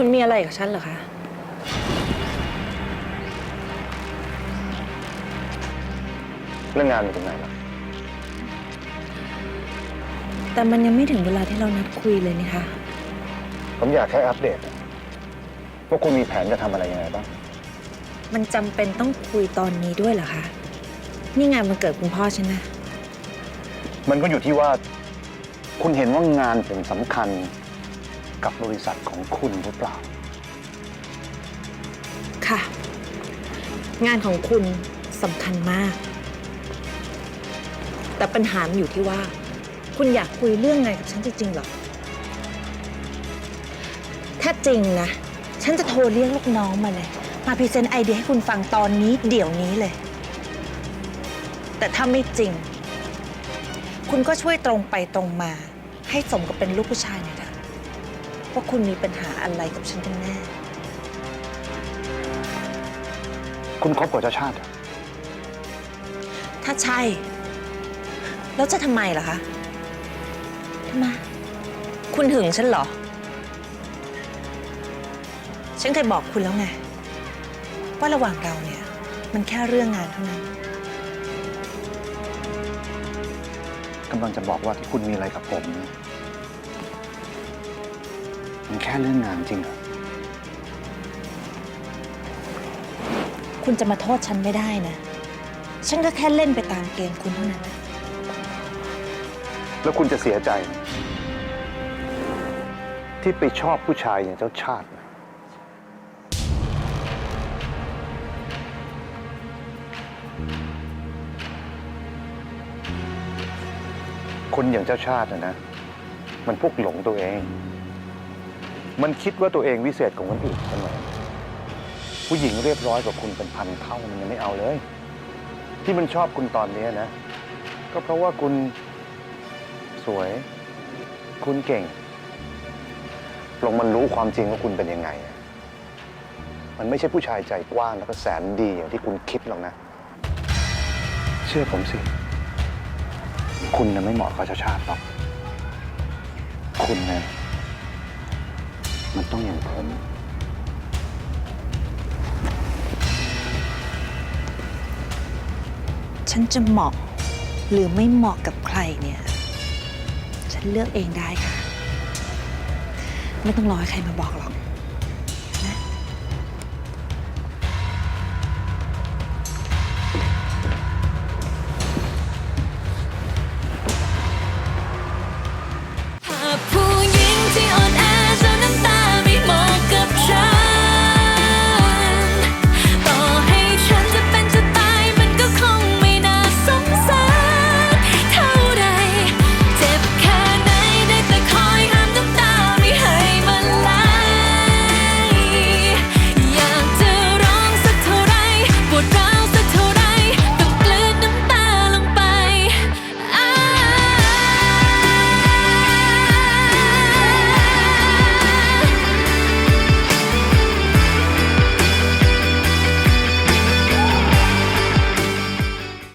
คุณมีอะไรกับฉันเหรอคะ เรื่องงานมันถึงไหนแล้วแต่มันยังไม่ถึงเวลาที่เรานัดคุยเลยนี่คะ ผมอยากแค่อัปเดตว่าคุณมีแผนจะทำอะไรยังไงบ้าง มันจำเป็นต้องคุยตอนนี้ด้วยเหรอคะ นี่งานวันเกิดคุณพ่อฉันนะ มันก็อยู่ที่ว่า คุณเห็นว่างานผมสำคัญ กับบริษัทของคุณหรือเปล่า ค่ะ งานของคุณสำคัญมาก แต่ปัญหามันอยู่ที่ว่า คุณอยากคุยเรื่องงานกับฉันจริงๆหรอ ถ้าจริงนะ ฉันจะโทรเรียกลูกน้องมาเลย มาพรีเซนต์ไอเดียให้คุณฟังตอนนี้เดี๋ยวนี้เลย แต่ถ้าไม่จริง คุณก็ช่วยตรงไปตรงมา ให้สมกับเป็นลูกผู้ชายหน่อยเถอะ ว่าคุณมีปัญหาอะไรกับฉันกันแน่ คุณคบกับเจ้าชาติเหรอถ้าใช่ แล้วจะทำไมล่ะคะทำไมคุณหึงฉันเหรอ ฉันเคยบอกคุณแล้วไง ว่าระหว่างเราเนี่ย มันแค่เรื่องงานเท่านั้น กำลังจะบอกว่าที่คุณมีอะไรกับผมเนี่ย มันแค่เรื่องงานจริงเหรอ คุณจะมาโทษฉันไม่ได้นะ ฉันก็แค่เล่นไปตามเกมคุณเท่านั้นนะแล้วคุณจะเสียใจไหมที่ไปชอบผู้ชายอย่างเจ้าชาตินะคนอย่างเจ้าชาตินะนะ มันพวกหลงตัวเอง มันคิดว่าตัวเองวิเศษกว่าคนอื่นเสมอผู้หญิงเรียบร้อยกว่าคุณเป็นพันเท่ามันยังไม่เอาเลย ที่มันชอบคุณตอนนี้นะ ก็เพราะว่าคุณสวย คุณเก่ง ลงมันรู้ความจริงว่าคุณเป็นยังไง มันไม่ใช่ผู้ชายใจกว้างแล้วก็แสนดีอย่างที่คุณคิดหรอกนะ เชื่อผมสิ คุณนะไม่เหมาะกับชาชาติหรอก คุณนะ มันต้องอย่างผมฉันจะเหมาะหรือไม่เหมาะกับใครเนี่ย ฉันเลือกเองได้ค่ะ ไม่ต้องรอให้ใครมาบอกหรอก